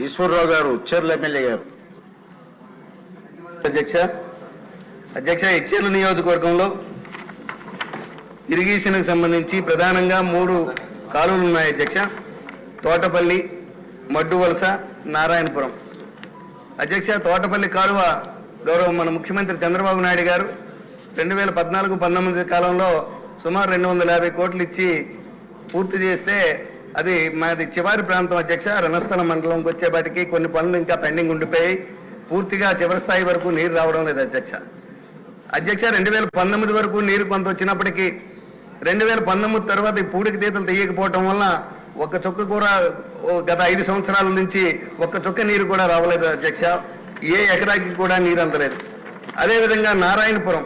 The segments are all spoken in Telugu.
ఈశ్వరరావు గారు చెర్ల ఎమ్మెల్యే గారు. అధ్యక్ష అధ్యక్ష ఇచ్చేలు నియోజకవర్గంలో ఇరిగేషన్కి సంబంధించి ప్రధానంగా మూడు కాలువలు ఉన్నాయి అధ్యక్ష. తోటపల్లి మడ్డువలస నారాయణపురం. అధ్యక్ష తోటపల్లి కాలువ గౌరవ మన ముఖ్యమంత్రి చంద్రబాబు నాయుడు గారు రెండు వేల పద్నాలుగు పంతొమ్మిది కాలంలో సుమారు రెండు వందల యాభై కోట్లు ఇచ్చి పూర్తి చేస్తే అది మాది చివరి ప్రాంతం అధ్యక్ష రణస్థల మండలంకి వచ్చేపాటికి కొన్ని పనులు ఇంకా పెండింగ్ ఉండిపోయి పూర్తిగా చివరి స్థాయి వరకు నీరు రావడం లేదు అధ్యక్ష. అధ్యక్ష రెండు వేల పంతొమ్మిది వరకు నీరు కొంత వచ్చినప్పటికీ రెండు వేల పంతొమ్మిది తర్వాత ఈ పూడికి తీతలు తీయకపోవటం వల్ల ఒక్క చుక్క కూడా ఓ గత ఐదు సంవత్సరాల నుంచి ఒక్క చుక్క నీరు కూడా రావలేదు అధ్యక్ష. ఏ ఎకరాకి కూడా నీరు అందలేదు. అదేవిధంగా నారాయణపురం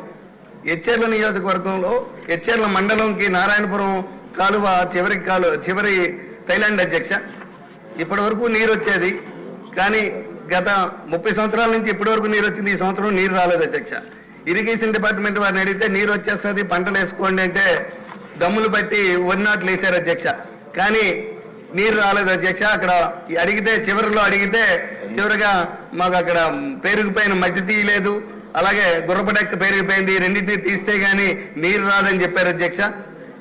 ఎచ్చెర్ల నియోజకవర్గంలో ఎచ్చెర్ల మండలంకి నారాయణపురం కాలువ చివరి కాలు చివరి థైలాండ్ అధ్యక్ష. ఇప్పటి వరకు నీరు వచ్చేది. కానీ గత ముప్పై సంవత్సరాల నుంచి ఇప్పటి వరకు నీరు వచ్చింది. ఈ సంవత్సరం నీరు రాలేదు అధ్యక్ష. ఇరిగేషన్ డిపార్ట్మెంట్ వారిని అడిగితే నీరు వచ్చేస్తుంది పంటలు వేసుకోండి అంటే దమ్ములు బట్టి వరి నాట్లు వేశారు అధ్యక్ష. కానీ నీరు రాలేదు అధ్యక్ష. అక్కడ అడిగితే చివరిలో అడిగితే చివరిగా మాకు అక్కడ పేరుకుపోయిన మట్టి తీయలేదు. అలాగే గుర్రపడెక్క పేరుకుపోయింది. రెండింటిని తీస్తే గానీ నీరు రాదని చెప్పారు అధ్యక్ష.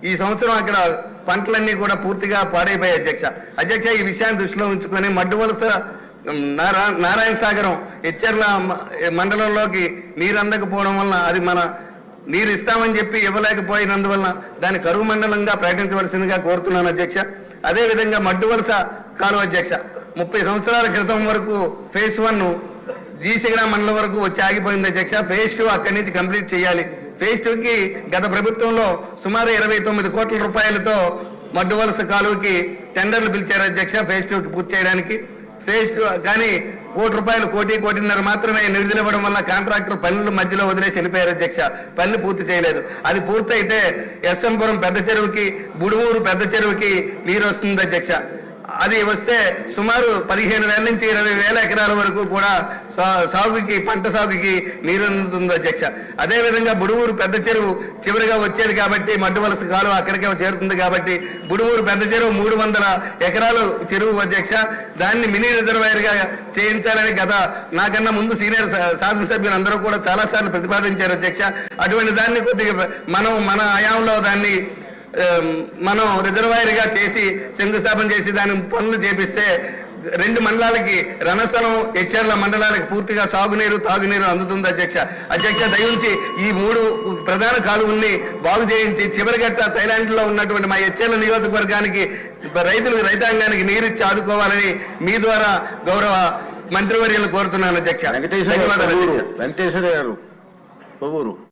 ఈ సంవత్సరం అక్కడ పంటలన్నీ కూడా పూర్తిగా పాడైపోయాయి అధ్యక్ష. అధ్యక్ష ఈ విషయాన్ని దృష్టిలో ఉంచుకొని మడ్డు వలస నారాయణ సాగరం హెచ్చర్ల మ- మండలంలోకి నీరు అందకపోవడం వల్ల అది మన నీరు ఇస్తామని చెప్పి ఇవ్వలేకపోయినందువల్ల దాన్ని కరువు మండలంగా ప్రకటించవలసిందిగా కోరుతున్నాను అధ్యక్ష. అదే విధంగా మడ్డు వలస కాలువ అధ్యక్ష. ముప్పై సంవత్సరాల క్రితం వరకు ఫేజ్ వన్ జీసిగడ మండలం వరకు వచ్చి ఆగిపోయింది అధ్యక్ష. ఫేజ్ టూ అక్కడి నుంచి కంప్లీట్ చేయాలి. ఫేజ్ టూకి గత ప్రభుత్వంలో సుమారు ఇరవై తొమ్మిది కోట్ల రూపాయలతో మడ్డు వలస కాలువకి టెండర్లు పిలిచారు అధ్యక్ష. ఫేజ్ టూకి పూర్తి చేయడానికి. ఫేజ్ టూ కానీ కోటి రూపాయలు కోటి కోటిన్నర మాత్రమే నిధులు ఇవ్వడం వల్ల కాంట్రాక్టర్ పనులు మధ్యలో వదిలేసి వెళ్ళిపోయారు అధ్యక్ష. పనులు పూర్తి చేయలేదు. అది పూర్తయితే ఎస్ఎంపురం పెద్ద చెరువుకి బుడుమూరు పెద్ద చెరువుకి నీరు వస్తుంది అధ్యక్ష. అది వస్తే సుమారు పదిహేను వేల నుంచి ఇరవై వేల ఎకరాల వరకు కూడా సా- సాగుకి పంట సాగుకి నీరు అందుతుంది అధ్యక్ష. అదేవిధంగా బుడుమూరు పెద్ద చెరువు చివరిగా వచ్చేది కాబట్టి మడ్డు వలస కాలువ అక్కడికే చేరుతుంది కాబట్టి బుడుమూరు పెద్ద చెరువు మూడు వందల ఎకరాలు చెరువు అధ్యక్ష. దాన్ని మినీ రిజర్వాయర్గా చేయించాలని గత నాకన్నా ముందు సీనియర్ శాసనసభ్యులు అందరూ కూడా చాలా సార్లు ప్రతిపాదించారు అధ్యక్ష. అటువంటి దాన్ని కొద్దిగా మనం మన హయాంలో దాన్ని మనం రిజర్వాయర్గా చేసి శంకుస్థాపన చేసి దాని పనులు చేపిస్తే రెండు మండలాలకి రణస్థలం హెచ్చర్ల మండలాలకు పూర్తిగా సాగునీరు తాగునీరు అందుతుంది అధ్యక్ష. అధ్యక్ష దయించి ఈ మూడు ప్రధాన కాలువల్ని బాగు చేయించి చివరిగట్ట థైలాండ్లో ఉన్నటువంటి మా హెచ్చర్ల నియోజకవర్గానికి రైతులకు రైతాంగానికి నీరిచ్చి ఆదుకోవాలని మీ ద్వారా గౌరవ మంత్రివర్యులు కోరుతున్నాను అధ్యక్ష. వెంకటేశ్వర గారు